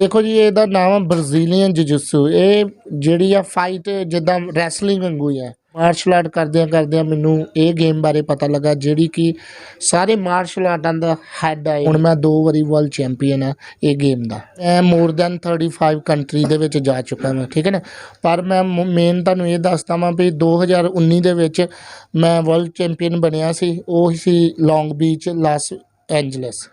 ਦੇਖੋ ਜੀ, ਇਹਦਾ ਨਾਮ ਹੈ ਬ੍ਰਾਜ਼ੀਲੀਅਨ ਜਿਜੂਸੂ। ਇਹ ਜਿਹੜੀ ਆ ਫਾਈਟ ਜਿੱਦਾਂ ਰੈਸਲਿੰਗ ਵਾਂਗੂ ਹੀ ਆ। ਮਾਰਸ਼ਲ ਆਰਟ ਕਰਦਿਆਂ ਕਰਦਿਆਂ ਮੈਨੂੰ ਇਹ ਗੇਮ ਬਾਰੇ ਪਤਾ ਲੱਗਾ, ਜਿਹੜੀ ਕਿ ਸਾਰੇ ਮਾਰਸ਼ਲ ਆਰਟਾਂ ਦਾ ਹੈੱਡ ਹੈ ਹੁਣ ਮੈਂ ਦੋ ਵਾਰੀ ਵਰਲਡ ਚੈਂਪੀਅਨ ਆ ਇਹ ਗੇਮ ਦਾ। ਮੈਂ ਮੋਰ ਦੈਨ 35 ਕੰਟਰੀ ਦੇ ਵਿੱਚ ਜਾ ਚੁੱਕਾ ਹਾਂ ਠੀਕ ਹੈ ਨਾ? ਪਰ ਮੈਂ ਮੇਨ ਤੁਹਾਨੂੰ ਇਹ ਦੱਸਦਾ ਵਾਂ ਵੀ 2019 ਦੇ ਵਿੱਚ ਮੈਂ ਵਰਲਡ ਚੈਂਪੀਅਨ ਬਣਿਆ ਸੀ। ਉਹ ਸੀ ਲੌਂਗ ਬੀਚ ਲਾਸ ਐਂਜਲਸ।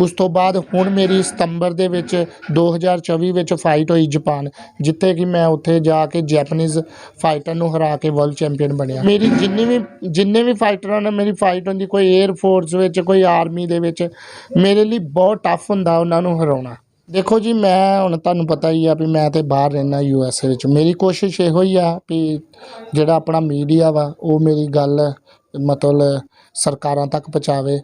ਉਸ ਤੋਂ ਬਾਅਦ ਹੁਣ ਮੇਰੀ ਸਤੰਬਰ ਦੇ ਵਿੱਚ 2024 ਵਿੱਚ ਫਾਈਟ ਹੋਈ ਜਾਪਾਨ, ਜਿੱਥੇ ਕਿ ਮੈਂ ਉੱਥੇ ਜਾ ਕੇ ਜੈਪਨੀਜ਼ ਫਾਈਟਰ ਨੂੰ ਹਰਾ ਕੇ ਵਰਲਡ ਚੈਂਪੀਅਨ ਬਣਿਆ। ਮੇਰੀ ਜਿੰਨੀ ਵੀ, ਜਿੰਨੇ ਵੀ ਫਾਈਟਰਾਂ ਨਾਲ ਮੇਰੀ ਫਾਈਟ ਹੁੰਦੀ ਕੋਈ 에ਅਰ ਫੋਰਸ ਵਿੱਚ, ਕੋਈ ਆਰਮੀ ਦੇ ਵਿੱਚ, ਮੇਰੇ ਲਈ ਬਹੁਤ ਟਫ ਹੁੰਦਾ ਉਹਨਾਂ ਨੂੰ ਹਰਾਉਣਾ। ਦੇਖੋ ਜੀ, ਮੈਂ ਹੁਣ ਤੁਹਾਨੂੰ ਪਤਾ ਹੀ ਆ ਵੀ ਮੈਂ ਤੇ ਬਾਹਰ ਰਹਿਣਾ ਯੂ ਐਸ ਏ ਵਿੱਚ। ਮੇਰੀ ਕੋਸ਼ਿਸ਼ ਇਹੋ ਹੀ ਆ ਵੀ ਜਿਹੜਾ ਆਪਣਾ ਮੀਡੀਆ ਵਾ, ਉਹ ਮੇਰੀ ਗੱਲ ਮਤਲਬ ਸਰਕਾਰਾਂ ਤੱਕ ਪਹੁੰਚਾਵੇ।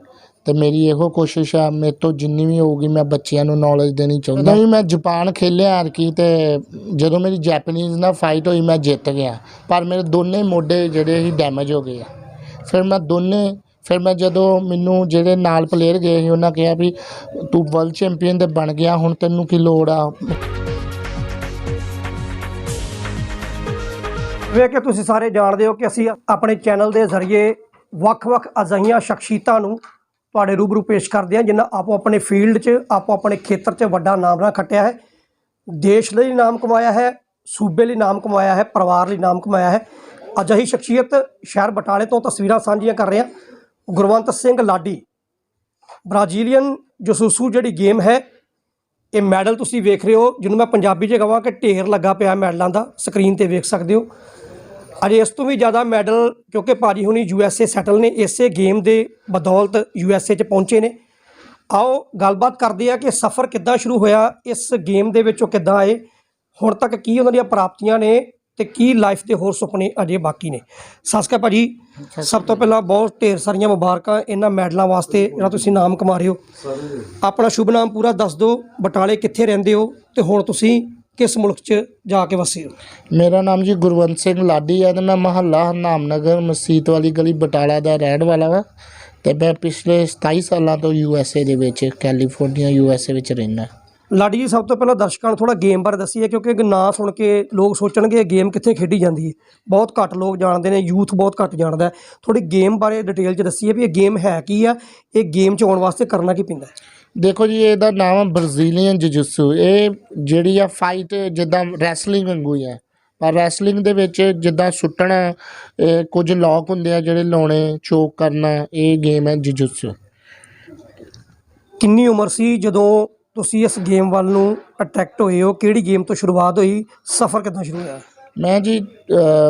ਤੇ ਮੇਰੀ ਇਹੋ ਕੋਸ਼ਿਸ਼ ਆ ਮੇਰੇ ਤੋਂ ਜਿੰਨੀ ਵੀ ਹੋਊਗੀ ਮੈਂ ਬੱਚਿਆਂ ਨੂੰ ਨੌਲੇਜ ਦੇਣੀ ਚਾਹੁੰਦਾ। ਵੀ ਮੈਂ ਜਾਪਾਨ ਖੇਲਿਆ ਹਰਕੀ ਤੇ ਜਦੋਂ ਮੇਰੀ ਜੈਪਨੀਜ਼ ਨਾਲ ਫਾਈਟ ਹੋਈ ਮੈਂ ਜਿੱਤ ਗਿਆ। ਪਰ ਮੇਰੇ ਦੋਨੇ ਮੋਢੇ ਜਿਹੜੇ ਸੀ ਡੈਮੇਜ ਹੋ ਗਏ ਆ। ਫਿਰ ਮੈਂ ਦੋਨੇ ਫਿਰ ਮੈਂ ਜਦੋਂ ਮੈਨੂੰ ਜਿਹੜੇ ਨਾਲ ਪਲੇਅਰ ਗਏ ਸੀ ਉਹਨਾਂ ਕਿਹਾ ਵੀ ਤੂੰ ਵਰਲਡ ਚੈਂਪੀਅਨ ਤੇ ਬਣ ਗਿਆ ਹੁਣ ਤੈਨੂੰ ਕੀ ਲੋੜ ਆ? ਵੇਖ ਕੇ ਤੁਸੀਂ ਸਾਰੇ ਜਾਣਦੇ ਹੋ ਕਿ ਅਸੀਂ ਆਪਣੇ ਚੈਨਲ ਦੇ ਜ਼ਰੀਏ ਵੱਖ-ਵੱਖ ਅਜਿਹੀਆਂ ਸ਼ਖਸੀਅਤਾਂ ਨੂੰ ਤੁਹਾਡੇ ਰੂਬਰੂ ਪੇਸ਼ ਕਰਦੇ ਹਾਂ ਜਿਨ੍ਹਾਂ ਆਪੋ ਆਪਣੇ ਫੀਲਡ 'ਚ, ਆਪੋ ਆਪਣੇ ਖੇਤਰ 'ਚ ਵੱਡਾ ਨਾਮ ਨਾ ਖੱਟਿਆ ਹੈ। ਦੇਸ਼ ਲਈ ਨਾਮ ਕਮਾਇਆ ਹੈ, ਸੂਬੇ ਲਈ ਨਾਮ ਕਮਾਇਆ ਹੈ, ਪਰਿਵਾਰ ਲਈ ਨਾਮ ਕਮਾਇਆ ਹੈ। ਅਜਿਹੀ ਸ਼ਖਸੀਅਤ ਸ਼ਹਿਰ ਬਟਾਲੇ ਤੋਂ ਤਸਵੀਰਾਂ ਸਾਂਝੀਆਂ ਕਰ ਰਹੇ ਹਾਂ। ਗੁਰਵੰਤ ਸਿੰਘ ਲਾਡੀ, ਬ੍ਰਾਜ਼ੀਲੀਅਨ ਜਸੂਸੂ ਜਿਹੜੀ ਗੇਮ ਹੈ, ਇਹ ਮੈਡਲ ਤੁਸੀਂ ਵੇਖ ਰਹੇ ਹੋ, ਜਿਹਨੂੰ ਮੈਂ ਪੰਜਾਬੀ 'ਚ ਕਹਾਂ ਕਿ ਢੇਰ ਲੱਗਾ ਪਿਆ ਮੈਡਲਾਂ ਦਾ, ਸਕਰੀਨ ਤੇ ਵੇਖ ਸਕਦੇ ਹੋ। ਅਜੇ ਇਸ ਤੋਂ ਵੀ ਜ਼ਿਆਦਾ ਮੈਡਲ ਕਿਉਂਕਿ ਭਾਜੀ ਹੁਣੀ ਯੂ ਐਸ ਏ ਸੈਟਲ ਨੇ ਇਸੇ ਗੇਮ ਦੇ ਬਦੌਲਤ ਯੂ ਐਸ ਏ 'ਚ ਪਹੁੰਚੇ ਨੇ। ਆਓ ਗੱਲਬਾਤ ਕਰਦੇ ਆ ਕਿ ਸਫ਼ਰ ਕਿੱਦਾਂ ਸ਼ੁਰੂ ਹੋਇਆ ਇਸ ਗੇਮ ਦੇ ਵਿੱਚੋਂ ਕਿੱਦਾਂ ਆਏ ਹੁਣ ਤੱਕ ਕੀ ਉਹਨਾਂ ਦੀਆਂ ਪ੍ਰਾਪਤੀਆਂ ਨੇ ਤੇ ਕੀ ਲਾਈਫ ਦੇ ਹੋਰ ਸੁਪਨੇ ਅਜੇ ਬਾਕੀ ਨੇ। ਅਕਾਲ ਭਾਜੀ। ਸਭ ਤੋਂ ਪਹਿਲਾਂ ਬਹੁਤ ਢੇਰ ਸਾਰੀਆਂ ਮੁਬਾਰਕਾਂ ਇਹਨਾਂ ਮੈਡਲਾਂ ਵਾਸਤੇ ਜਿਹੜਾ ਤੁਸੀਂ ਨਾਮ ਕਮਾ ਰਹੇ ਹੋ। ਆਪਣਾ ਸ਼ੁਭ ਨਾਮ ਪੂਰਾ ਦੱਸ ਦਿਓ ਬਟਾਲੇ ਕਿੱਥੇ ਰਹਿੰਦੇ ਹੋ ਤੇ ਹੁਣ ਤੁਸੀਂ ਕਿਸ ਮੁਲਕ 'ਚ ਜਾ ਕੇ ਵਸੇ ਹੋ? ਮੇਰਾ ਨਾਮ ਜੀ ਗੁਰਵੰਤ ਸਿੰਘ ਲਾਡੀ ਹੈ ਤੇ ਮੈਂ ਮਹੱਲਾ ਹਰਨਾਮਨਗਰ ਮਸਜਿਦ ਵਾਲੀ ਗਲੀ ਬਟਾਲਾ ਦਾ ਰਹਿਣ ਵਾਲਾ ਵਾ ਤੇ ਮੈਂ ਪਿਛਲੇ 27 ਸਾਲਾਂ ਤੋਂ ਯੂ ਐਸ ਏ ਦੇ ਵਿੱਚ ਕੈਲੀਫੋਰਨੀਆ ਯੂ ਐਸ ਏ ਵਿੱਚ ਰਹਿੰਦਾ ਲਾਡੀ ਜੀ ਸਭ ਤੋਂ ਪਹਿਲਾਂ ਦਰਸ਼ਕਾਂ ਨੂੰ ਥੋੜਾ ਗੇਮ ਬਾਰੇ ਦੱਸੀਏ ਕਿਉਂਕਿ ਇਹ ਨਾਂ ਸੁਣ ਕੇ ਲੋਕ ਸੋਚਣਗੇ ਇਹ ਗੇਮ ਕਿੱਥੇ ਖੇਡੀ ਜਾਂਦੀ ਹੈ। ਬਹੁਤ ਘੱਟ ਲੋਕ ਜਾਣਦੇ ਨੇ ਯੂਥ ਬਹੁਤ ਘੱਟ ਜਾਣਦਾ ਹੈ। ਥੋੜੀ ਗੇਮ ਬਾਰੇ ਡਿਟੇਲ 'ਚ ਦੱਸੀਏ ਵੀ ਇਹ ਗੇਮ ਹੈ ਕੀ ਆ ਇਹ ਗੇਮ 'ਚ ਆਉਣ ਵਾਸਤੇ ਕਰਨਾ ਕੀ ਪੈਂਦਾ ਦੇਖੋ ਜੀ ਇਹਦਾ ਨਾਮ ਹੈ ਬ੍ਰਾਜ਼ੀਲੀਅਨ ਜਿਜੂਸੂ ਇਹ ਜਿਹੜੀ ਆ ਫਾਈਟ ਜਿੱਦਾਂ ਰੈਸਲਿੰਗ ਵਾਂਗੂ ਹੀ ਆ। ਪਰ ਰੈਸਲਿੰਗ ਦੇ ਵਿੱਚ ਜਿੱਦਾਂ ਸੁੱਟਣਾ ਇਹ ਕੁਝ ਲੋਕ ਹੁੰਦੇ ਆ ਜਿਹੜੇ ਲਾਉਣੇ ਚੋਕ ਕਰਨਾ ਇਹ ਗੇਮ ਹੈ ਜਿਜੂਸੂ ਕਿੰਨੀ ਉਮਰ ਸੀ ਜਦੋਂ ਤੁਸੀਂ ਇਸ ਗੇਮ ਵੱਲ ਨੂੰ ਅਟਰੈਕਟ ਹੋਏ ਹੋ? ਕਿਹੜੀ ਗੇਮ ਤੋਂ ਸ਼ੁਰੂਆਤ ਹੋਈ? ਸਫ਼ਰ ਕਿੱਦਾਂ ਸ਼ੁਰੂ ਹੋਇਆ? ਮੈਂ ਜੀ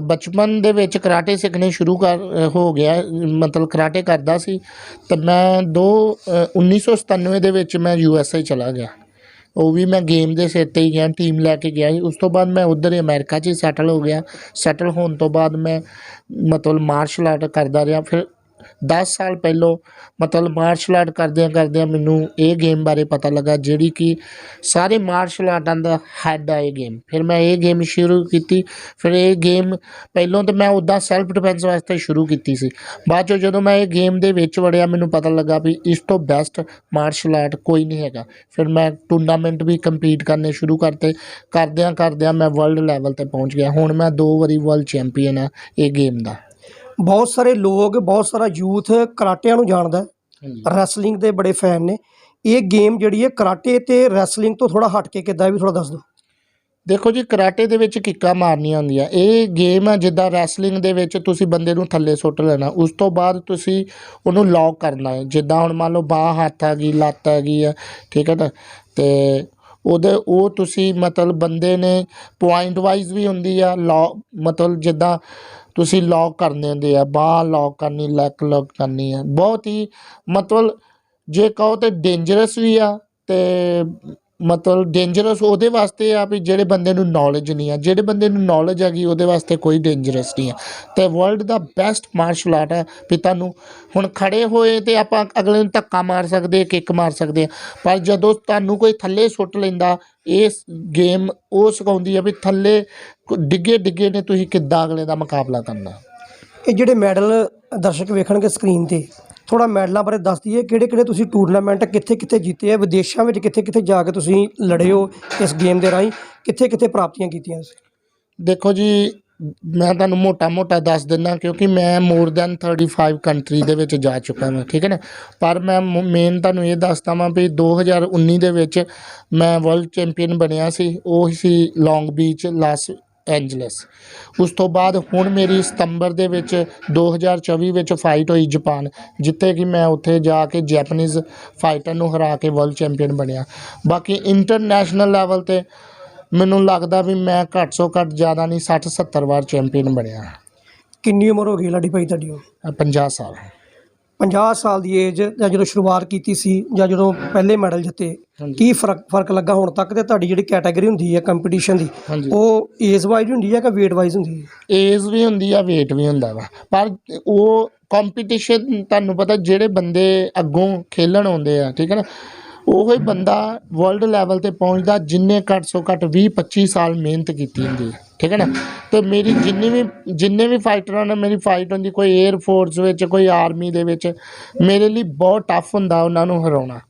ਬਚਪਨ ਦੇ ਵਿੱਚ ਕਰਾਟੇ ਸਿੱਖਣੇ ਸ਼ੁਰੂ ਕਰ ਹੋ ਗਿਆ। ਮਤਲਬ ਕਰਾਟੇ ਕਰਦਾ ਸੀ ਤੇ ਮੈਂ ਦੋ ਅ, 1997 ਦੇ ਵਿੱਚ ਮੈਂ ਯੂ ਐਸ ਏ ਚਲਾ ਗਿਆ। ਉਹ ਵੀ ਮੈਂ ਗੇਮ ਦੇ ਸਿਰ ਤੇ ਹੀ ਗਿਆ ਟੀਮ ਲੈ ਕੇ ਗਿਆ। ਸੀ ਉਸ ਤੋਂ ਬਾਅਦ ਮੈਂ ਉਧਰ ਅਮਰੀਕਾ 'ਚ ਹੀ ਸੈਟਲ ਹੋ ਗਿਆ। ਸੈਟਲ ਹੋਣ ਤੋਂ ਬਾਅਦ ਮੈਂ ਮਤਲਬ ਮਾਰਸ਼ਲ ਆਰਟ ਕਰਦਾ ਰਿਹਾ। ਫਿਰ 10 ਸਾਲ ਪਹਿਲੋਂ ਮਤਲਬ ਮਾਰਸ਼ਲ ਆਰਟ ਕਰਦਿਆਂ ਕਰਦਿਆਂ ਮੈਨੂੰ ਇਹ ਗੇਮ ਬਾਰੇ ਪਤਾ ਲੱਗਾ, ਜਿਹੜੀ ਕਿ ਸਾਰੇ ਮਾਰਸ਼ਲ ਆਰਟਾਂ ਦਾ ਹੈੱਡ ਆ ਇਹ ਗੇਮ ਫਿਰ ਮੈਂ ਇਹ ਗੇਮ ਸ਼ੁਰੂ ਕੀਤੀ। ਫਿਰ ਇਹ ਗੇਮ ਪਹਿਲੋਂ ਤਾਂ ਮੈਂ ਉੱਦਾਂ ਸੈਲਫ ਡਿਫੈਂਸ ਵਾਸਤੇ ਸ਼ੁਰੂ ਕੀਤੀ ਸੀ। ਬਾਅਦ ਚੋਂ ਜਦੋਂ ਮੈਂ ਇਹ ਗੇਮ ਦੇ ਵਿੱਚ ਵੜਿਆ, ਮੈਨੂੰ ਪਤਾ ਲੱਗਾ ਵੀ ਇਸ ਤੋਂ ਬੈਸਟ ਮਾਰਸ਼ਲ ਆਰਟ ਕੋਈ ਨਹੀਂ ਹੈਗਾ। ਫਿਰ ਮੈਂ ਟੂਰਨਾਮੈਂਟ ਵੀ ਕੰਪੀਟ ਕਰਨੇ ਸ਼ੁਰੂ ਕਰਤੇ। ਕਰਦਿਆਂ ਕਰਦਿਆਂ ਮੈਂ ਵਰਲਡ ਲੈਵਲ ਤੇ ਪਹੁੰਚ ਗਿਆ। ਹੁਣ ਮੈਂ ਦੋ ਵਾਰੀ ਵਰਲਡ ਚੈਂਪੀਅਨ ਆ ਇਹ ਗੇਮ ਦਾ। ਬਹੁਤ ਸਾਰੇ ਲੋਕ ਬਹੁਤ ਸਾਰਾ ਯੂਥ ਕਰਾਟਿਆਂ ਨੂੰ ਜਾਣਦਾ ਹੈ। ਰੈਸਲਿੰਗ ਦੇ ਬੜੇ ਫੈਨ ਨੇ। ਇਹ ਗੇਮ ਜਿਹੜੀ ਹੈ ਕਰਾਟੇ ਤੇ ਰੈਸਲਿੰਗ ਤੋਂ ਥੋੜਾ ਹਟ ਕੇ ਕਿੱਦਾਂ ਹੈ ਵੀ ਥੋੜਾ ਦੱਸ ਦਿਓ। ਦੇਖੋ ਜੀ ਕਰਾਟੇ ਦੇ ਵਿੱਚ ਕਿੱਕਾਂ ਮਾਰਨੀਆਂ ਹੁੰਦੀਆਂ। ਇਹ ਗੇਮ ਆ ਜਿੱਦਾਂ ਰੈਸਲਿੰਗ ਦੇ ਵਿੱਚ ਤੁਸੀਂ ਬੰਦੇ ਨੂੰ ਥੱਲੇ ਸੁੱਟ ਲੈਣਾ ਉਸ ਤੋਂ ਬਾਅਦ ਤੁਸੀਂ ਉਹਨੂੰ ਲੌਕ ਕਰਨਾ ਹੈ। ਜਿੱਦਾਂ ਹੁਣ ਮੰਨ ਲਓ ਬਾਹ ਹੱਥ ਆ ਗਈ ਲੱਤ ਆ ਗਈ ਆ ਠੀਕ ਹੈ ਨਾ? ਤੇ ਉਹਦੇ ਉਹ ਤੁਸੀਂ ਮਤਲਬ ਬੰਦੇ ਨੇ ਪੁਆਇੰਟ ਵਾਈਜ਼ ਵੀ ਹੁੰਦੀ ਆ ਲੌ ਮਤਲਬ ਜਿੱਦਾਂ ਤੁਸੀਂ ਲੌਕ ਕਰਨੇ ਹੁੰਦੇ ਆ, ਬਾਹ ਲੌਕ ਕਰਨੀ ਲੈਕ ਲੌਕ ਕਰਨੀ ਹੈ ਬਹੁਤ ਹੀ ਮਤਲਬ ਜੇ ਕਹੋ ਤੇ ਡੇਂਜਰਸ ਵੀ ਆ ਤੇ ਮਤਲਬ ਡੇਂਜਰਸ ਉਹਦੇ ਵਾਸਤੇ ਆ ਵੀ ਜਿਹੜੇ ਬੰਦੇ ਨੂੰ ਨੌਲੇਜ ਨਹੀਂ ਆ, ਜਿਹੜੇ ਬੰਦੇ ਨੂੰ ਨੌਲੇਜ ਹੈਗੀ ਉਹਦੇ ਵਾਸਤੇ ਕੋਈ ਡੇਂਜਰਸ ਨਹੀਂ ਆ। ਤੇ ਵਰਲਡ ਦਾ ਬੈਸਟ ਮਾਰਸ਼ਲ ਆਰਟ ਹੈ ਵੀ ਤੁਹਾਨੂੰ ਹੁਣ ਖੜੇ ਹੋਏ ਤੇ ਆਪਾਂ ਅਗਲੇ ਨੂੰ ਧੱਕਾ ਮਾਰ ਸਕਦੇ ਕਿੱਕ ਮਾਰ ਸਕਦੇ ਆ, ਪਰ ਜਦੋਂ ਤੁਹਾਨੂੰ ਕੋਈ ਥੱਲੇ ਸੁੱਟ ਲੈਂਦਾ, ਇਸ ਗੇਮ ਉਹ ਸਿਖਾਉਂਦੀ ਆ ਵੀ ਥੱਲੇ ਡਿੱਗੇ ਡਿੱਗੇ ਨੇ ਤੁਸੀਂ ਕਿੱਦਾਂ ਅਗਲੇ ਦਾ ਮੁਕਾਬਲਾ ਕਰਨਾ। ਇਹ ਜਿਹੜੇ ਮੈਡਲ ਦਰਸ਼ਕ ਵੇਖਣਗੇ ਸਕਰੀਨ ਤੇ ਥੋੜਾ ਮੈਡਲਾਂ ਬਾਰੇ ਦੱਸ ਦਈਏ, ਕਿਹੜੇ ਕਿਹੜੇ ਤੁਸੀਂ ਟੂਰਨਾਮੈਂਟ ਕਿੱਥੇ ਕਿੱਥੇ ਜਿੱਤੇ ਆ, ਵਿਦੇਸ਼ਾਂ ਵਿੱਚ ਕਿੱਥੇ ਕਿੱਥੇ ਜਾ ਕੇ ਤੁਸੀਂ ਲੜੇ ਹੋ ਇਸ ਗੇਮ ਦੇ ਰਾਹੀਂ, ਕਿੱਥੇ ਕਿੱਥੇ ਪ੍ਰਾਪਤੀਆਂ ਕੀਤੀਆਂ ਤੁਸੀਂ? ਦੇਖੋ ਜੀ, ਮੈਂ ਤੁਹਾਨੂੰ ਮੋਟਾ-ਮੋਟਾ ਦੱਸ ਦਿੰਦਾ ਕਿਉਂਕਿ ਮੈਂ ਮੋਰ ਦੈਨ 35 ਕੰਟਰੀ ਦੇ ਵਿੱਚ ਜਾ ਚੁੱਕਾ ਹਾਂ ਠੀਕ ਹੈ ਨਾ? ਪਰ ਮੈਂ ਮੇਨ ਤੁਹਾਨੂੰ ਇਹ ਦੱਸਦਾ ਵਾਂ ਵੀ 2019 ਦੇ ਵਿੱਚ ਮੈਂ ਵਰਲਡ ਚੈਂਪੀਅਨ ਬਣਿਆ ਸੀ, ਉਹ ਸੀ ਲੌਂਗ ਬੀਚ ਲਾਸ ਐਂਜਲਸ। ਉਸ ਤੋਂ ਬਾਅਦ ਹੁਣ ਮੇਰੀ ਸਤੰਬਰ ਦੇ ਵਿੱਚ 2024 ਵਿੱਚ ਫਾਈਟ ਹੋਈ ਜਾਪਾਨ ਜਿੱਥੇ ਕਿ ਮੈਂ ਉੱਥੇ ਜਾ ਕੇ ਜੈਪਨੀਜ਼ ਫਾਈਟਰ ਨੂੰ ਹਰਾ ਕੇ ਵਰਲਡ ਚੈਂਪੀਅਨ ਬਣਿਆ। ਬਾਕੀ ਇੰਟਰਨੈਸ਼ਨਲ ਲੈਵਲ ਤੇ ਮੈਨੂੰ ਲੱਗਦਾ ਵੀ ਮੈਂ ਘੱਟ ਤੋਂ ਘੱਟ ਜ਼ਿਆਦਾ ਨਹੀਂ 60 70 ਵਾਰ ਚੈਂਪੀਅਨ ਬਣਿਆ। ਕਿੰਨੀ ਉਮਰ ਹੋ ਗਈ ਲਾਡੀ ਭਾਈ ਤੁਹਾਡੀ ਹੁਣ? ਅ, 50 ਸਾਲ। 50 ਸਾਲ ਦੀ ਏਜ ਜਾਂ ਜਦੋਂ ਸ਼ੁਰੂਆਤ ਕੀਤੀ ਸੀ ਜਾਂ ਜਦੋਂ ਪਹਿਲੇ ਮੈਡਲ ਜਿੱਤੇ। ਕੀ ਫ਼ਰਕ ਫ਼ਰਕ ਲੱਗਾ ਹੁਣ ਤੱਕ ਤੇ ਤੁਹਾਡੀ ਜਿਹੜੀ ਕੈਟਾਗਰੀ ਹੁੰਦੀ ਹੈ ਕੰਪੀਟੀਸ਼ਨ ਦੀ? ਉਹ ਏਜ ਵਾਈਜ਼ ਹੁੰਦੀ ਹੈ ਕਿ weight ਵਾਈਜ਼ ਹੁੰਦੀ ਹੈ? ਏਜ ਵੀ ਹੁੰਦੀ ਆ weight ਵੀ ਹੁੰਦਾ ਵਾ। ਪਰ ਉਹ ਕੰਪੀਟੀਸ਼ਨ ਤੁਹਾਨੂੰ ਪਤਾ ਜਿਹੜੇ ਬੰਦੇ ਅੱਗੋਂ ਖੇਲਣ ਆਉਂਦੇ ਆ ਠੀਕ ਹੈ ਨਾ? ਉਹੀ ਬੰਦਾ ਵਰਲਡ ਲੈਵਲ ਤੇ ਪਹੁੰਚਦਾ ਜਿੰਨੇ ਘੱਟ ਸੋ ਘੱਟ 20 25 ਸਾਲ ਮਿਹਨਤ ਕੀਤੀ ਹੁੰਦੀ ਹੈ। ਠੀਕ ਹੈ ਨਾ? ਤੇ ਮੇਰੀ ਜਿੰਨੀ ਵੀ, ਜਿੰਨੇ ਵੀ ਫਾਈਟਰਾਂ ਨੇ, ਮੇਰੀ ਫਾਈਟ ਹੁੰਦੀ ਕੋਈ 에ਅਰ ਫੋਰਸ ਵਿੱਚ, ਕੋਈ ਆਰਮੀ ਦੇ ਵਿੱਚ, ਮੇਰੇ ਲਈ ਬਹੁਤ ਟਫ ਹੁੰਦਾ ਉਹਨਾਂ ਨੂੰ ਹਰਾਉਣਾ।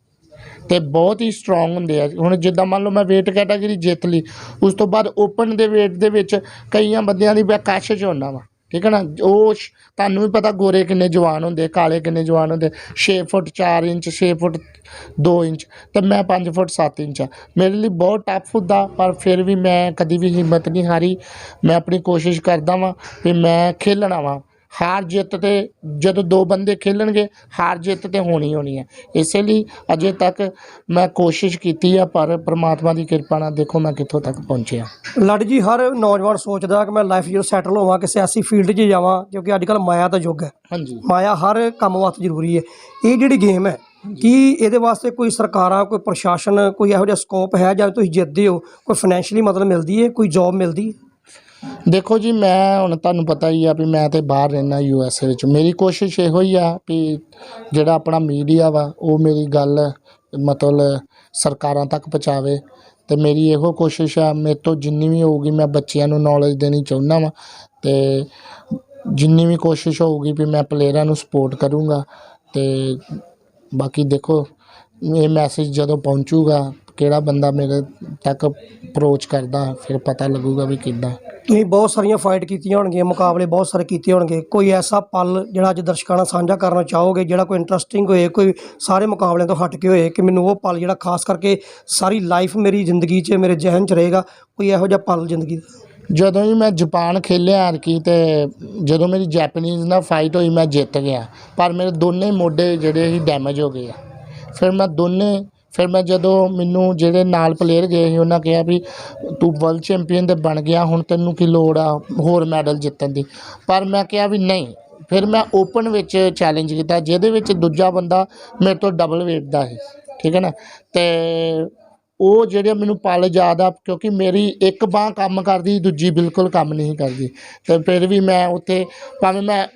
ਤੇ ਬਹੁਤ ਹੀ ਸਟਰੋਂਗ ਹੁੰਦੇ ਆ। ਹੁਣ ਜਿੱਦਾਂ ਮੰਨ ਲਓ ਮੈਂ weight ਕੈਟਾਗਰੀ ਜਿੱਤ ਲਈ, ਉਸ ਤੋਂ ਬਾਅਦ ਓਪਨ ਦੇ weight ਦੇ ਵਿੱਚ ਕਈਆਂ ਬੰਦਿਆਂ ਦੀ ਮੈਂ ਕਸ਼ ਹੁੰਦਾ ਵਾ। ਠੀਕ ਹੈ ਨਾ? ਉਹ ਤੁਹਾਨੂੰ ਵੀ ਪਤਾ ਗੋਰੇ ਕਿੰਨੇ ਜਵਾਨ ਹੁੰਦੇ, ਕਾਲੇ ਕਿੰਨੇ ਜਵਾਨ ਹੁੰਦੇ। 6 ਫੁੱਟ 4 ਇੰਚ 6 ਫੁੱਟ 2 ਇੰਚ ਤੇ ਮੈਂ 5 ਫੁੱਟ 7 ਇੰਚ ਆ। ਮੇਰੇ ਲਈ ਬਹੁਤ ਟਫ ਹੁੰਦਾ, ਪਰ ਫਿਰ ਵੀ ਮੈਂ ਕਦੀ ਵੀ ਹਿੰਮਤ ਨਹੀਂ ਹਾਰੀ। ਮੈਂ ਆਪਣੀ ਕੋਸ਼ਿਸ਼ ਕਰਦਾ ਵਾਂ ਵੀ ਮੈਂ ਖੇਲਣਾ ਵਾਂ। ਹਾਰ ਜਿੱਤ ਤੇ ਜਦੋਂ ਦੋ ਬੰਦੇ ਖੇਲਣਗੇ ਹਾਰ ਜਿੱਤ ਤੇ ਹੋਣੀ ਹੋਣੀ ਹੈ। ਇਸੇ ਲਈ ਅਜੇ ਤੱਕ ਮੈਂ ਕੋਸ਼ਿਸ਼ ਕੀਤੀ ਆ ਪਰ ਪ੍ਰਮਾਤਮਾ ਦੀ ਕਿਰਪਾ ਨਾਲ ਦੇਖੋ ਮੈਂ ਕਿੱਥੋਂ ਤੱਕ ਪਹੁੰਚਿਆ। ਲਾਡੀ ਜੀ ਹਰ ਨੌਜਵਾਨ ਸੋਚਦਾ ਕਿ ਮੈਂ ਲਾਈਫ 'ਚ ਸੈਟਲ ਹੋਵਾਂ ਕਿਸੇ ਐਸੀ ਫੀਲਡ 'ਚ ਜਾਵਾਂ ਕਿਉਂਕਿ ਅੱਜ ਕੱਲ ਮਾਇਆ ਦਾ ਯੁੱਗ ਹੈ। ਹਾਂਜੀ। ਮਾਇਆ ਹਰ ਕੰਮ ਵਾਸਤੇ ਜ਼ਰੂਰੀ ਹੈ। ਇਹ ਜਿਹੜੀ ਗੇਮ ਹੈ ਕੀ ਇਹਦੇ ਵਾਸਤੇ ਕੋਈ ਸਰਕਾਰਾਂ ਕੋਈ ਪ੍ਰਸ਼ਾਸਨ ਕੋਈ ਇਹੋ ਜਿਹਾ ਸਕੋਪ ਹੈ ਜਾਂ ਤੁਸੀਂ ਜਿੱਤਦੇ ਹੋ ਕੋਈ ਫਾਈਨੈਂਸ਼ੀਅਲੀ ਮਦਦ ਮਿਲਦੀ ਹੈ ਕੋਈ ਜੌਬ ਮਿਲਦੀ ਹੈ? ਦੇਖੋ ਜੀ, ਮੈਂ ਹੁਣ ਤੁਹਾਨੂੰ ਪਤਾ ਹੀ ਆ ਵੀ ਮੈਂ ਤੇ ਬਾਹਰ ਰਹਿਣਾ ਯੂ ਐਸ ਏ ਵਿੱਚ। ਮੇਰੀ ਕੋਸ਼ਿਸ਼ ਇਹੋ ਹੀ ਆ ਵੀ ਜਿਹੜਾ ਆਪਣਾ ਮੀਡੀਆ ਵਾ, ਉਹ ਮੇਰੀ ਗੱਲ ਮਤਲਬ ਸਰਕਾਰਾਂ ਤੱਕ ਪਹੁੰਚਾਵੇ ਤੇ ਮੇਰੀ ਇਹੋ ਕੋਸ਼ਿਸ਼ ਆ, ਮੇਰੇ ਤੋਂ ਜਿੰਨੀ ਵੀ ਹੋਊਗੀ ਮੈਂ ਬੱਚਿਆਂ ਨੂੰ ਨੌਲੇਜ ਦੇਣੀ ਚਾਹੁੰਦਾ ਵਾਂ ਤੇ ਜਿੰਨੀ ਵੀ ਕੋਸ਼ਿਸ਼ ਹੋਊਗੀ ਵੀ ਮੈਂ ਪਲੇਅਰਾਂ ਨੂੰ ਸਪੋਰਟ ਕਰੂੰਗਾ ਤੇ ਬਾਕੀ ਦੇਖੋ, ਇਹ ਮੈਸੇਜ ਜਦੋਂ ਪਹੁੰਚੂਗਾ, ਕਿਹੜਾ ਬੰਦਾ ਮੇਰੇ ਤੱਕ ਅਪਰੋਚ ਕਰਦਾ, ਫਿਰ ਪਤਾ ਲੱਗੂਗਾ ਵੀ ਕਿੱਦਾਂ। ਤੁਸੀਂ ਬਹੁਤ ਸਾਰੀਆਂ ਫਾਈਟ ਕੀਤੀਆਂ ਹੋਣਗੀਆਂ, ਮੁਕਾਬਲੇ ਬਹੁਤ ਸਾਰੇ ਕੀਤੇ ਹੋਣਗੇ। ਕੋਈ ਐਸਾ ਪਲ ਜਿਹੜਾ ਅੱਜ ਦਰਸ਼ਕਾਂ ਨਾਲ ਸਾਂਝਾ ਕਰਨਾ ਚਾਹੋਗੇ, ਜਿਹੜਾ ਕੋਈ ਇੰਟਰਸਟਿੰਗ ਹੋਏ, ਕੋਈ ਸਾਰੇ ਮੁਕਾਬਲਿਆਂ ਤੋਂ ਹਟ ਕੇ ਹੋਏ, ਕਿ ਮੈਨੂੰ ਉਹ ਪਲ ਜਿਹੜਾ ਖਾਸ ਕਰਕੇ ਸਾਰੀ ਲਾਈਫ ਮੇਰੀ ਜ਼ਿੰਦਗੀ 'ਚ, ਮੇਰੇ ਜ਼ਿਹਨ 'ਚ ਰਹੇਗਾ, ਕੋਈ ਇਹੋ ਜਿਹਾ ਪਲ ਜ਼ਿੰਦਗੀ ਦਾ? ਜਦੋਂ ਹੀ ਮੈਂ ਜਾਪਾਨ ਖੇਲਿਆ ਆਰਕੀ ਤੇ ਜਦੋਂ ਮੇਰੀ ਜੈਪਨੀਜ਼ ਨਾਲ ਫਾਈਟ ਹੋਈ, ਮੈਂ ਜਿੱਤ ਗਿਆ। ਪਰ ਮੇਰੇ ਦੋਨੇ ਮੋਢੇ ਜਿਹੜੇ ਸੀ ਡੈਮੇਜ ਹੋ ਗਏ ਆ। ਫਿਰ ਮੈਂ ਦੋਨੇ ਫਿਰ ਮੈਂ ਜਦੋਂ ਮੈਨੂੰ ਜਿਹੜੇ ਨਾਲ ਪਲੇਅਰ ਗਏ ਸੀ, ਉਹਨਾਂ ਕਿਹਾ ਵੀ ਤੂੰ ਵਰਲਡ ਚੈਂਪੀਅਨ ਤਾਂ ਬਣ ਗਿਆ, ਹੁਣ ਤੈਨੂੰ ਕੀ ਲੋੜ ਆ ਹੋਰ ਮੈਡਲ ਜਿੱਤਣ ਦੀ। ਪਰ ਮੈਂ ਕਿਹਾ ਵੀ ਨਹੀਂ, ਫਿਰ ਮੈਂ ਓਪਨ ਵਿੱਚ ਚੈਲੰਜ ਕੀਤਾ, ਜਿਹਦੇ ਵਿੱਚ ਦੂਜਾ ਬੰਦਾ ਮੇਰੇ ਤੋਂ ਡਬਲ weight ਦਾ ਸੀ, ਠੀਕ ਹੈ ਨਾ? ਤੇ ਉਹ ਜਿਹੜੇ ਮੈਨੂੰ ਪਲ ਯਾਦ ਆ, ਕਿਉਂਕਿ ਮੇਰੀ ਇੱਕ ਬਾਹ ਕੰਮ ਕਰਦੀ, ਦੂਜੀ ਬਿਲਕੁਲ ਕੰਮ ਨਹੀਂ ਕਰਦੀ। ਤੇ ਫਿਰ ਵੀ ਮੈਂ ਉੱਥੇ, ਭਾਵੇਂ ਮੈਂ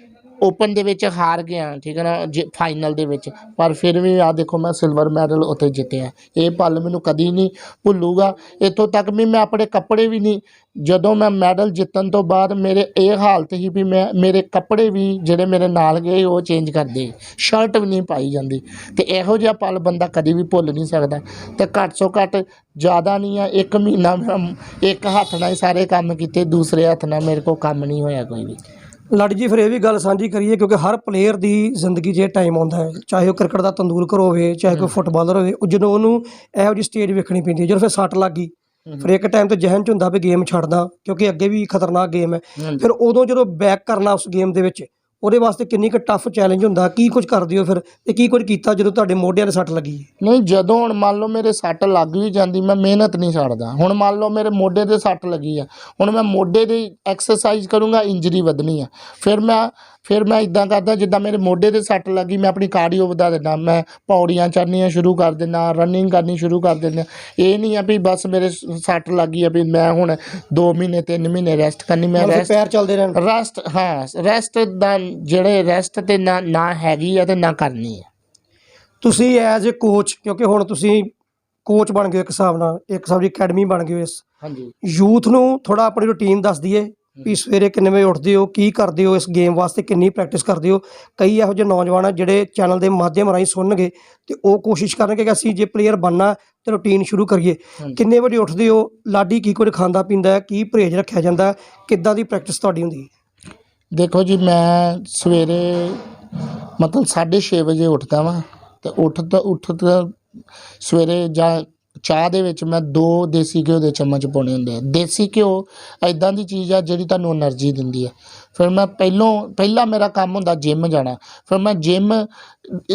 ਓਪਨ ਦੇ ਵਿੱਚ ਹਾਰ ਗਿਆ ਠੀਕ ਹੈ ਨਾ ਫਾਈਨਲ ਦੇ ਵਿੱਚ। ਪਰ ਫਿਰ ਵੀ ਆ ਦੇਖੋ, ਮੈਂ ਸਿਲਵਰ ਮੈਡਲ ਉੱਥੇ ਜਿੱਤਿਆ। ਇਹ ਪਲ ਮੈਨੂੰ ਕਦੀ ਨਹੀਂ ਭੁੱਲੂਗਾ। ਇੱਥੋਂ ਤੱਕ ਵੀ ਮੈਂ ਆਪਣੇ ਕੱਪੜੇ ਵੀ ਨਹੀਂ, ਜਦੋਂ ਮੈਂ ਮੈਡਲ ਜਿੱਤਣ ਤੋਂ ਬਾਅਦ ਮੇਰੇ ਇਹ ਹਾਲਤ ਸੀ ਵੀ ਮੈਂ, ਮੇਰੇ ਕੱਪੜੇ ਵੀ ਜਿਹੜੇ ਮੇਰੇ ਨਾਲ ਗਏ, ਉਹ ਚੇਂਜ ਕਰਦੇ ਸ਼ਰਟ ਵੀ ਨਹੀਂ ਪਾਈ ਜਾਂਦੀ। ਤੇ ਇਹੋ ਜਿਹਾ ਪਲ ਬੰਦਾ ਕਦੀ ਵੀ ਭੁੱਲ ਨਹੀਂ ਸਕਦਾ। ਤੇ ਘੱਟ ਤੋਂ ਘੱਟ ਜ਼ਿਆਦਾ ਨਹੀਂ ਆ, ਇੱਕ ਮਹੀਨਾ ਮੈਂ, ਇੱਕ ਹੱਥ ਨਾਲ ਹੀ ਸਾਰੇ ਕੰਮ ਕੀਤੇ, ਦੂਸਰੇ ਹੱਥ ਨਾਲ ਮੇਰੇ ਕੋਲ ਕੰਮ ਨਹੀਂ ਹੋਇਆ ਕੋਈ ਵੀ। ਲਾਡੀ ਜੀ ਫਿਰ ਇਹ ਵੀ ਗੱਲ ਸਾਂਝੀ ਕਰੀਏ ਕਿਉਂਕਿ ਹਰ ਪਲੇਅਰ ਦੀ ਜ਼ਿੰਦਗੀ 'ਚ ਇਹ ਟਾਈਮ ਆਉਂਦਾ ਹੈ। ਚਾਹੇ ਉਹ ਕ੍ਰਿਕਟ ਦਾ ਤੰਦੂਲਕਰ ਹੋਵੇ ਚਾਹੇ ਕੋਈ ਫੁੱਟਬਾਲਰ ਹੋਵੇ ਉਹ ਜਦੋਂ ਉਹਨੂੰ ਇਹੋ ਜਿਹੀ ਸਟੇਜ ਵੇਖਣੀ ਪੈਂਦੀ ਹੈ ਜਦੋਂ ਫਿਰ ਸੱਟ ਲੱਗ ਗਈ ਫਿਰ ਇੱਕ ਟਾਈਮ ਤੇ ਜ਼ਿਹਨ 'ਚ ਹੁੰਦਾ ਵੀ ਗੇਮ ਛੱਡਦਾ ਕਿਉਂਕਿ ਅੱਗੇ ਵੀ ਖਤਰਨਾਕ ਗੇਮ ਹੈ। ਫਿਰ ਉਦੋਂ ਜਦੋਂ ਬੈਕ ਕਰਨਾ ਉਸ ਗੇਮ ਦੇ ਵਿੱਚ ਉਹਦੇ ਵਾਸਤੇ ਕਿੰਨੀ ਕੁ ਟਫ ਚੈਲੰਜ ਹੁੰਦਾ, ਕੀ ਕੁਝ ਕਰਦੇ ਹੋ ਫਿਰ ਤੇ ਕੀ ਕੁਝ ਕੀਤਾ ਜਦੋਂ ਤੁਹਾਡੇ ਮੋਢਿਆਂ 'ਤੇ ਸੱਟ ਲੱਗੀ? ਨਹੀਂ, ਜਦੋਂ ਹੁਣ ਮੰਨ ਲਓ ਮੇਰੇ ਸੱਟ ਲੱਗ ਵੀ ਜਾਂਦੀ, ਮੈਂ ਮਿਹਨਤ ਨਹੀਂ ਛੱਡਦਾ। ਹੁਣ ਮੰਨ ਲਓ ਮੇਰੇ ਮੋਢੇ ਤੇ ਸੱਟ ਲੱਗੀ ਆ, ਹੁਣ ਮੈਂ ਮੋਢੇ ਦੀ ਐਕਸਰਸਾਈਜ਼ ਕਰੂੰਗਾ, ਇੰਜਰੀ ਵਧਣੀ ਆ। ਫਿਰ ਮੈਂ ਫਿਰ ਮੈਂ ਇਦਾਂ ਕਰਦਾ ਜਿੱਦਾਂ ਮੇਰੇ ਮੋਢੇ ਤੇ ਸੱਟ ਲੱਗੀ ਮੈਂ ਆਪਣੀ ਕਾਰਡੀਓ ਵਧਾ ਦਿੰਦਾ ਮੈਂ ਪੌੜੀਆਂ ਚੜ੍ਹਨੀਆਂ ਸ਼ੁਰੂ ਕਰ ਦਿੰਦਾ ਰਨਿੰਗ ਕਰਨੀ ਸ਼ੁਰੂ ਕਰ ਦਿੰਦਾ। ਇਹ ਨਹੀਂ ਆ ਵੀ ਬਸ ਮੇਰੇ ਸੱਟ ਲੱਗੀ ਆ ਵੀ ਮੈਂ ਹੁਣ 2 ਮਹੀਨੇ 3 ਮਹੀਨੇ ਰੈਸਟ ਕਰਨੀ ਮੈਂ ਰੈਸਟ ਪੈਰ ਚੱਲਦੇ ਰਹਿਣ। ਰੈਸਟ ਹਾਂ ਰੈਸਟ ਦਾ ਜਿਹੜੇ ਰੈਸਟ ਤੇ ਨਾ ਨਾ ਹੈਗੀ ਆ ਤੇ ਨਾ ਕਰਨੀ ਆ। ਤੁਸੀਂ ਐਜ਼ ਅ ਕੋਚ ਕਿਉਂਕਿ ਹੁਣ ਤੁਸੀਂ ਕੋਚ ਬਣ ਗਏ ਇੱਕ ਹਿਸਾਬ ਨਾਲ ਇੱਕ ਹਿਸਾਬ ਦੀ ਅਕੈਡਮੀ ਬਣ ਹੋ ਇਸ। ਹਾਂਜੀ। ਯੂਥ ਨੂੰ ਥੋੜਾ ਆਪਣੀ ਰੁਟੀਨ ਦੱਸ ਦਈਏ। ਵੀ ਸਵੇਰੇ ਕਿੰਨੇ ਵਜੇ ਉੱਠਦੇ ਹੋ ਕੀ ਕਰਦੇ ਹੋ ਇਸ ਗੇਮ ਵਾਸਤੇ ਕਿੰਨੀ ਪ੍ਰੈਕਟਿਸ ਕਰਦੇ ਹੋ? ਕਈ ਇਹੋ ਜਿਹੇ ਨੌਜਵਾਨ ਆ ਜਿਹੜੇ ਚੈਨਲ ਦੇ ਮਾਧਿਅਮ ਰਾਹੀਂ ਸੁਣਨਗੇ ਤੇ ਉਹ ਕੋਸ਼ਿਸ਼ ਕਰਨਗੇ ਕਿ ਅਸੀਂ ਜੇ ਪਲੇਅਰ ਬਣਨਾ ਤੇ ਰੁਟੀਨ ਸ਼ੁਰੂ ਕਰੀਏ। ਕਿੰਨੇ ਵਜੇ ਉੱਠਦੇ ਹੋ? ਲਾਡੀ ਕੀ ਕੁਝ ਖਾਂਦਾ ਪੀਂਦਾ ਹੈ? ਕੀ ਪਰਹੇਜ਼ ਰੱਖਿਆ ਜਾਂਦਾ ਹੈ? ਕਿੱਦਾਂ ਦੀ ਪ੍ਰੈਕਟਿਸ ਤੁਹਾਡੀ ਹੁੰਦੀ ਹੈ? ਦੇਖੋ ਜੀ ਮੈਂ ਸਵੇਰੇ ਮਤਲਬ 6:30 ਵਜੇ ਉੱਠਦਾ ਵਾਂ ਤੇ ਉੱਠ ਤਾਂ ਉੱਠ ਤਾਂ ਸਵੇਰੇ ਜਾਂ ਚਾਹ ਦੇ ਵਿੱਚ ਮੈਂ ਦੋ ਦੇਸੀ ਘਿਓ ਦੇ ਚਮਚ ਪਾਉਣੇ ਹੁੰਦੇ ਆ। ਦੇਸੀ ਘਿਓ ਐਦਾਂ ਦੀ ਚੀਜ਼ ਆ ਜਿਹੜੀ ਤੁਹਾਨੂੰ એનર્ਜੀ ਦਿੰਦੀ ਆ। ਫਿਰ ਮੈਂ ਪਹਿਲੋਂ, ਪਹਿਲਾ ਮੇਰਾ ਕੰਮ ਹੁੰਦਾ ਜਿਮ ਜਾਣਾ। ਫਿਰ ਮੈਂ ਜਿਮ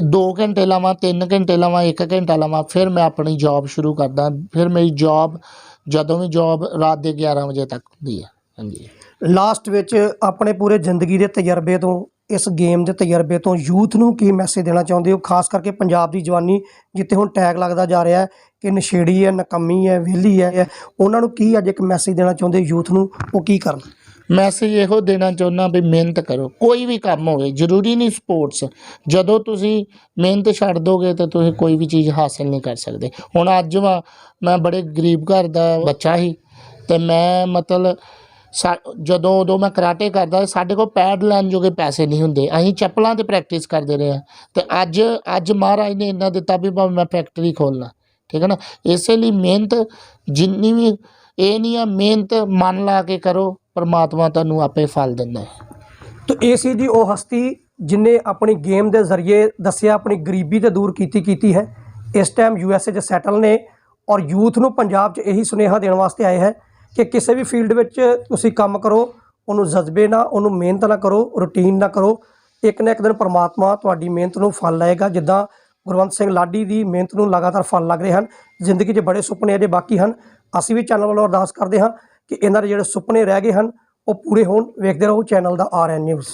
2 ਘੰਟੇ ਲਾਵਾਂ 3 ਘੰਟੇ ਲਾਵਾਂ 1 ਘੰਟਾ ਲਾਵਾਂ, ਫਿਰ ਮੈਂ ਆਪਣੀ ਜੌਬ ਸ਼ੁਰੂ ਕਰਦਾ। ਫਿਰ ਮੇਰੀ ਜੌਬ ਜਦੋਂ ਵੀ ਜੌਬ ਰਾਤ ਦੇ 11 ਵਜੇ ਤੱਕ ਹੁੰਦੀ ਆ। ਹਾਂਜੀ। ਲਾਸਟ ਵਿੱਚ ਆਪਣੇ ਪੂਰੇ ਜ਼ਿੰਦਗੀ ਦੇ ਤਜਰਬੇ ਤੋਂ ਇਸ ਗੇਮ ਦੇ ਤਜਰਬੇ ਤੋਂ ਯੂਥ ਨੂੰ ਕੀ ਮੈਸੇਜ ਦੇਣਾ ਚਾਹੁੰਦੇ ਹੋ? ਖਾਸ ਕਰਕੇ ਪੰਜਾਬ ਦੀ ਜਵਾਨੀ ਜਿੱਥੇ ਹੁਣ ਟੈਗ ਲੱਗਦਾ ਜਾ ਰਿਹਾ ਹੈ ਕਿ ਨਸ਼ੇੜੀ ਹੈ, ਨਕੰਮੀ ਹੈ, ਵਿਹਲੀ ਹੈ, ਉਹਨਾਂ ਨੂੰ ਕੀ ਅੱਜ ਇੱਕ ਮੈਸੇਜ ਦੇਣਾ ਚਾਹੁੰਦੇ ਯੂਥ ਨੂੰ? ਉਹ ਕੀ ਕਰਨ? ਮੈਸੇਜ ਇਹੋ ਦੇਣਾ ਚਾਹੁੰਦਾ ਵੀ ਮਿਹਨਤ ਕਰੋ। ਕੋਈ ਵੀ ਕੰਮ ਹੋਵੇ, ਜ਼ਰੂਰੀ ਨਹੀਂ ਸਪੋਰਟਸ ਜਦੋਂ ਤੁਸੀਂ ਮਿਹਨਤ ਛੱਡ ਦੋਗੇ ਤਾਂ ਤੁਸੀਂ ਕੋਈ ਵੀ ਚੀਜ਼ ਹਾਸਲ ਨਹੀਂ ਕਰ ਸਕਦੇ। ਹੁਣ ਅੱਜ ਵਾ ਮੈਂ ਬੜੇ ਗਰੀਬ ਘਰ ਦਾ ਬੱਚਾ ਸੀ ਤੇ ਮੈਂ ਮਤਲਬ ਜਦੋਂ ਉਦੋਂ ਮੈਂ ਕਰਾਟੇ ਕਰਦਾ ਸਾਡੇ ਕੋਲ ਪੈਡ ਲੈਣ ਜੋਗੇ ਪੈਸੇ ਨਹੀਂ ਹੁੰਦੇ। ਅਸੀਂ ਚੱਪਲਾਂ ਤੇ ਪ੍ਰੈਕਟਿਸ ਕਰਦੇ ਰਹੇ ਹਾਂ। ਤੇ ਅੱਜ ਅੱਜ ਮਹਾਰਾਜ ਨੇ ਇੰਨਾ ਦਿੱਤਾ ਵੀ ਭਾਵੇਂ ਮੈਂ ਫੈਕਟਰੀ ਖੋਲਣਾ ਠੀਕ ਹੈ ਨਾ? ਇਸੇ ਲਈ ਮਿਹਨਤ, ਜਿੰਨੀ ਵੀ, ਇਹ ਨਹੀਂ ਆ, ਮਿਹਨਤ ਮਨ ਲਾ ਕੇ ਕਰੋ, ਪਰਮਾਤਮਾ ਤੁਹਾਨੂੰ ਆਪੇ ਫਲ ਦਿੰਦਾ ਹੈ। ਤੋ ਇਹ ਸੀ ਜੀ ਉਹ ਹਸਤੀ ਜਿਨੇ ਆਪਣੀ ਗੇਮ ਦੇ ਜ਼ਰੀਏ ਦੱਸਿਆ, ਆਪਣੀ ਗਰੀਬੀ ਤੇ ਦੂਰ ਕੀਤੀ ਕੀਤੀ ਹੈ। ਇਸ ਟਾਈਮ ਯੂ ਐਸ ਏ 'ਚ ਸੈਟਲ ਨੇ ਔਰ ਯੂਥ ਨੂੰ ਪੰਜਾਬ 'ਚ ਇਹੀ ਸੁਨੇਹਾ ਦੇਣ ਵਾਸਤੇ ਆਏ ਹੈ ਕਿ ਕਿਸੇ ਵੀ ਫੀਲਡ ਵਿੱਚ ਤੁਸੀਂ ਕੰਮ ਕਰੋ, ਉਹਨੂੰ ਜਜ਼ਬੇ ਨਾਲ, ਉਹਨੂੰ ਮਿਹਨਤ ਨਾਲ ਕਰੋ, ਰੁਟੀਨ ਨਾਲ ਕਰੋ। ਇੱਕ ਨਾ ਇੱਕ ਦਿਨ ਪਰਮਾਤਮਾ ਤੁਹਾਡੀ ਮਿਹਨਤ ਨੂੰ ਫਲ ਲਾਏਗਾ। ਜਿੱਦਾਂ ਗੁਰਵੰਤ ਸਿੰਘ ਲਾਡੀ ਦੀ ਮਿਹਨਤ ਨੂੰ ਲਗਾਤਾਰ ਫਲ ਲੱਗ ਰਹੇ ਹਨ, ਜ਼ਿੰਦਗੀ 'ਚ ਬੜੇ ਸੁਪਨੇ ਅਜੇ ਬਾਕੀ ਹਨ। ਅਸੀਂ ਵੀ ਚੈਨਲ ਵੱਲੋਂ ਅਰਦਾਸ ਕਰਦੇ ਹਾਂ ਕਿ ਇਹਨਾਂ ਦੇ ਜਿਹੜੇ ਸੁਪਨੇ ਰਹਿ ਗਏ ਹਨ, ਉਹ ਪੂਰੇ ਹੋਣ। ਵੇਖਦੇ ਰਹੋ ਚੈਨਲ ਦਾ ਆਰ ਐਨ ਨਿਊਜ਼।